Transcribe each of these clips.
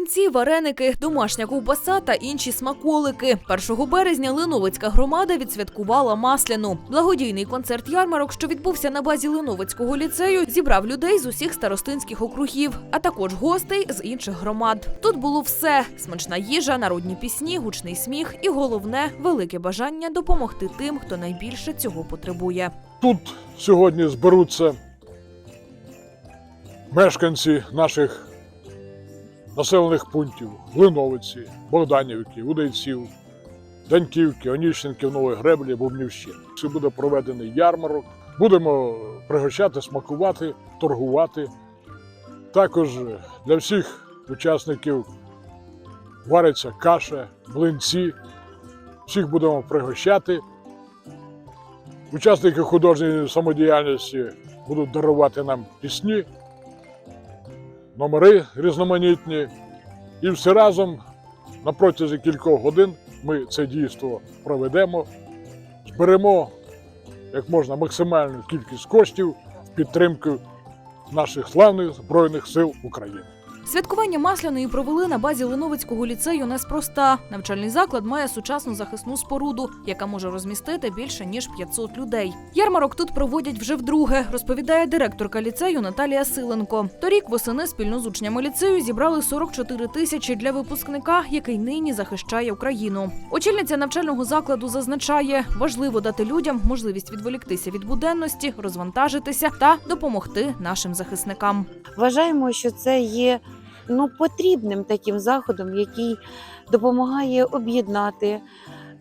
Млинці, вареники, домашня ковбаса та інші смаколики. 1 березня Линовицька громада відсвяткувала масляну. Благодійний концерт ярмарок, що відбувся на базі Линовицького ліцею, зібрав людей з усіх старостинських округів, а також гостей з інших громад. Тут було все: смачна їжа, народні пісні, гучний сміх і головне велике бажання допомогти тим, хто найбільше цього потребує. Тут сьогодні зберуться мешканці наших населених пунктів Глиновиці, Богданівки, Удайців, Даньківки, Оніщенків, Нової Греблі, Бубнівщини. Це буде проведений ярмарок. Будемо пригощати, смакувати, торгувати. Також для всіх учасників вариться каша, млинці. Всіх будемо пригощати. Учасники художньої самодіяльності будуть дарувати нам пісні, номери різноманітні. І все разом на протязі кількох годин ми це дійство проведемо, зберемо як можна максимальну кількість коштів в підтримку наших славних Збройних сил України. Святкування масляної провели на базі Линовицького ліцею неспроста. Навчальний заклад має сучасну захисну споруду, яка може розмістити більше ніж 500 людей. Ярмарок тут проводять вже вдруге, розповідає директорка ліцею Наталія Силенко. Торік восени спільно з учнями ліцею зібрали 44 тисячі для випускника, який нині захищає Україну. Очільниця навчального закладу зазначає, важливо дати людям можливість відволіктися від буденності, розвантажитися та допомогти нашим захисникам. Вважаємо, що це є ну, потрібним таким заходом, який допомагає об'єднати,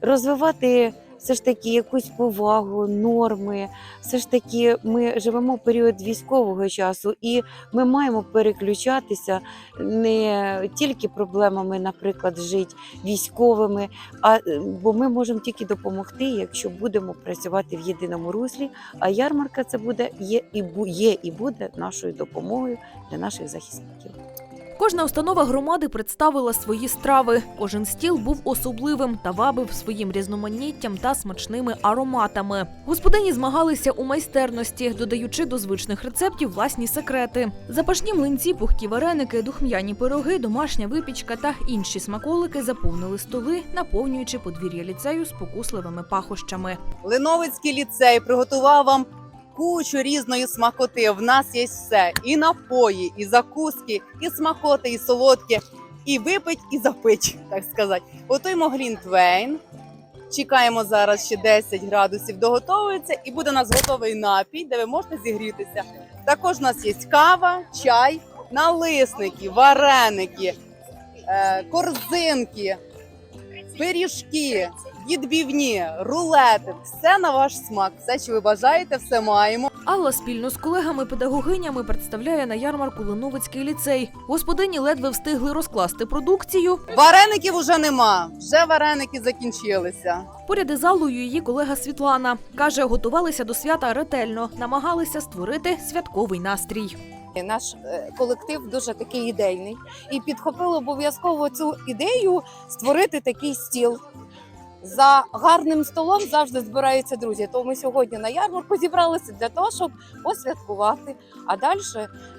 розвивати все ж таки якусь повагу, норми. Все ж таки, ми живемо в період військового часу, і ми маємо переключатися не тільки проблемами, наприклад, жити військовими, а е, бо ми можемо тільки допомогти, якщо будемо працювати в єдиному руслі. А ярмарка це буде є і є і буде нашою допомогою для наших захисників. Кожна установа громади представила свої страви. Кожен стіл був особливим та вабив своїм різноманіттям та смачними ароматами. Господині змагалися у майстерності, додаючи до звичних рецептів власні секрети. Запашні млинці, пухкі вареники, духм'яні пироги, домашня випічка та інші смаколики заповнили столи, наповнюючи подвір'я ліцею спокусливими пахощами. Линовицький ліцей приготував вам кучу різної смакоти. В нас є все: і напої, і закуски, і смакоти, і солодкі, і випить, і запить, так сказати. Готуємо глінтвейн. Чекаємо зараз ще 10 градусів, доготовується, і буде у нас готовий напій, де ви можете зігрітися. Також у нас є кава, чай, налисники, вареники, е, корзинки, пиріжки, відбівні, рулети. Все на ваш смак. Все, що ви бажаєте, все маємо. Алла спільно з колегами-педагогинями представляє на ярмарку Леновицький ліцей. Господині ледве встигли розкласти продукцію. Вареників уже нема. Вже вареники закінчилися. Поряд із Аллою її колега Світлана каже, готувалися до свята ретельно, намагалися створити святковий настрій. Наш е, колектив дуже такий ідейний і підхопили обов'язково цю ідею створити такий стіл. За гарним столом завжди збираються друзі. То ми сьогодні на ярмарку зібралися для того, щоб посвяткувати. А далі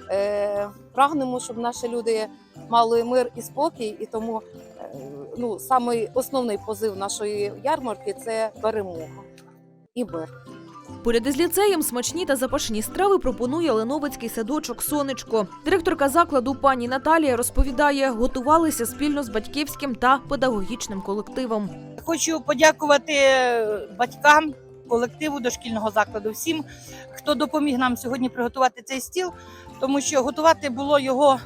е, прагнемо, щоб наші люди мали мир і спокій. І тому е, ну, самий основний позив нашої ярмарки це перемога і мир. Поряд із ліцеєм смачні та запашні страви пропонує Леновицький садочок Сонечко. Директорка закладу пані Наталія розповідає, готувалися спільно з батьківським та педагогічним колективом. Хочу подякувати батькам, колективу дошкільного закладу, всім, хто допоміг нам сьогодні приготувати цей стіл, тому що готувати було його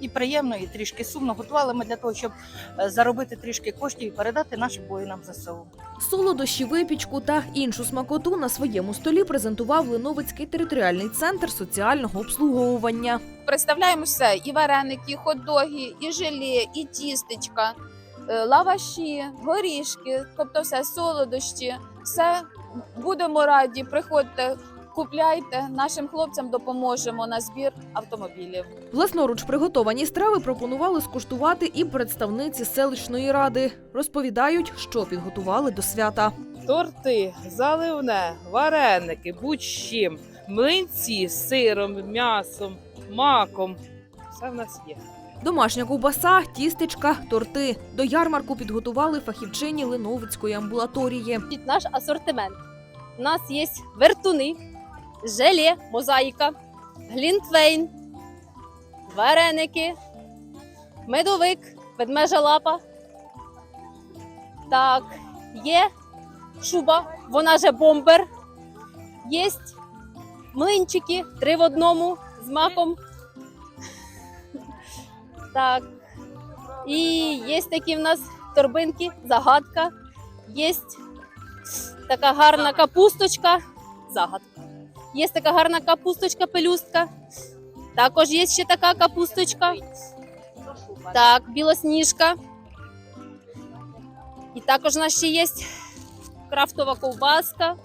і приємно, і трішки сумно. Готували ми для того, щоб е, заробити трішки коштів і передати нашим воїнам ЗСУ. Солодощі, випічку та іншу смакоту на своєму столі презентував Леновицький територіальний центр соціального обслуговування. представляємо все: і вареники, і хот-доги, і желе, і тістечка, е, лаваші, горішки, тобто все солодощі, все будемо раді. Приходьте, купляйте. Нашим хлопцям допоможемо на збір автомобілів. Власноруч приготовані страви пропонували скуштувати і представниці селищної ради. Розповідають, що підготували до свята. торти, заливне, вареники, будь-чим, млинці з сиром, м'ясом, маком. Все в нас є. Домашня ковбаса, тістечка, торти. До ярмарку підготували фахівчині Леновицької амбулаторії. Наш асортимент. У нас є вертуни, желе, мозаїка, глінтвейн, вареники, медовик, ведмежа лапа. Так, є шуба, вона же бомбер. Є млинчики три в одному з маком. Так. І є такі в нас торбинки, загадка. Є така гарна капусточка. Загадка. Є така гарна капусточка, пелюстка. Також є ще така капусточка. Так, білосніжка. І також у нас ще є крафтова ковбаска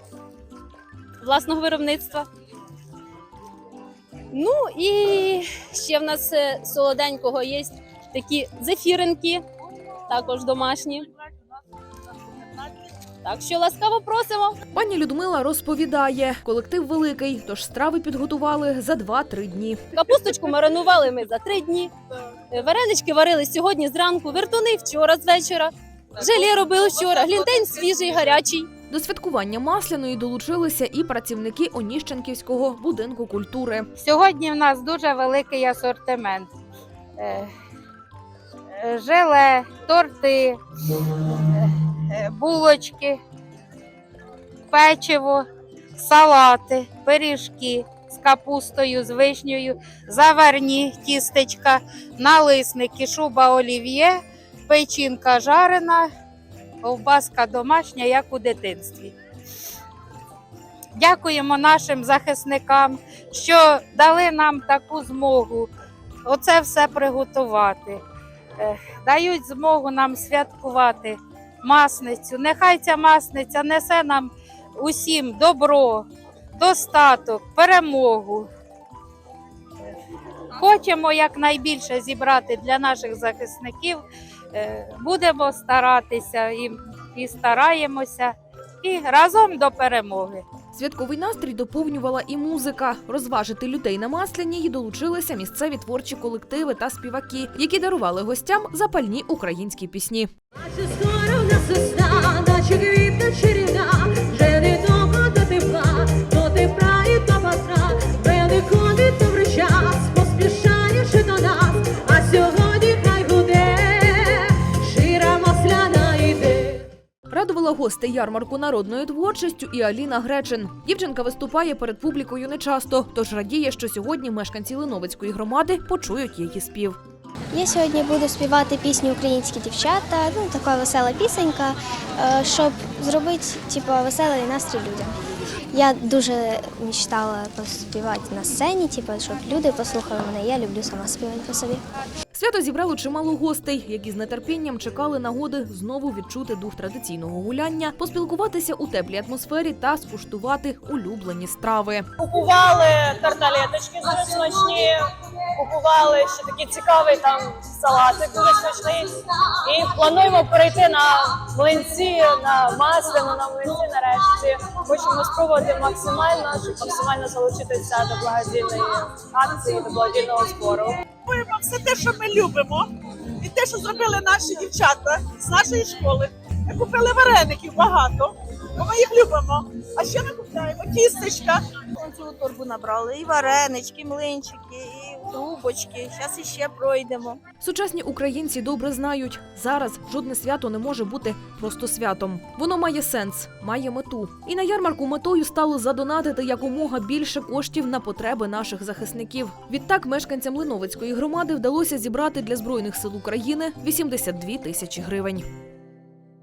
власного виробництва. Ну і ще в нас е, солоденького є такі зефіринки, також домашні. Так що ласкаво просимо. Пані Людмила розповідає, колектив великий, тож страви підготували за 2-3 дні. Капусточку маринували ми за три дні. Е, Варенички варили сьогодні зранку, вертуни вчора з вечора. Желе робили вчора, глінтейн свіжий, гарячий. До святкування масляної долучилися і працівники Оніщенківського будинку культури. Сьогодні в нас дуже великий асортимент. Е, е, Желе, торти, е, булочки, печиво, салати, пиріжки з капустою, з вишнею, заварні тістечка, налисники, шуба олів'є, печінка жарена, ковбаска домашня, як у дитинстві. Дякуємо нашим захисникам, що дали нам таку змогу оце все приготувати. Дають змогу нам святкувати масницю. Нехай ця масниця несе нам усім добро, достаток, перемогу. Хочемо якнайбільше зібрати для наших захисників. Е, Будемо старатися і, і стараємося, і разом до перемоги. Святковий настрій доповнювала і музика. Розважити людей на масляній долучилися місцеві творчі колективи та співаки, які дарували гостям запальні українські пісні. Гостей ярмарку народною творчістю і Аліна Гречин. Дівчинка виступає перед публікою нечасто, тож радіє, що сьогодні мешканці Линовицької громади почують її спів. Я сьогодні буду співати пісню Українські дівчата. Ну така весела пісенька, е, щоб зробити типу, веселий настрій людям. Я дуже мечтала поспівати на сцені, типу, щоб люди послухали мене. Я люблю сама співати по собі. Свято зібрало чимало гостей, які з нетерпінням чекали нагоди знову відчути дух традиційного гуляння, поспілкуватися у теплій атмосфері та скуштувати улюблені страви. Купували тарталеточки дуже смачні, купували ще такий цікавий там салатик дуже смачний. І плануємо перейти на млинці, на масляну, на млинці нарешті. Хочемо спробувати максимально, щоб максимально залучитися до благодійної акції, до благодійного збору. Що ми любимо, і те, що зробили наші дівчата з нашої школи. Ми купили вареників багато, бо ми їх любимо. А ще ми купуємо тістечка. Цю торбу набрали і варенички, і млинчики, і трубочки. Зараз іще пройдемо. Сучасні українці добре знають, зараз жодне свято не може бути просто святом. Воно має сенс, має мету. І на ярмарку метою стало задонатити якомога більше коштів на потреби наших захисників. Відтак мешканцям Линовицької громади вдалося зібрати для збройних сил України 82 тисячі гривень.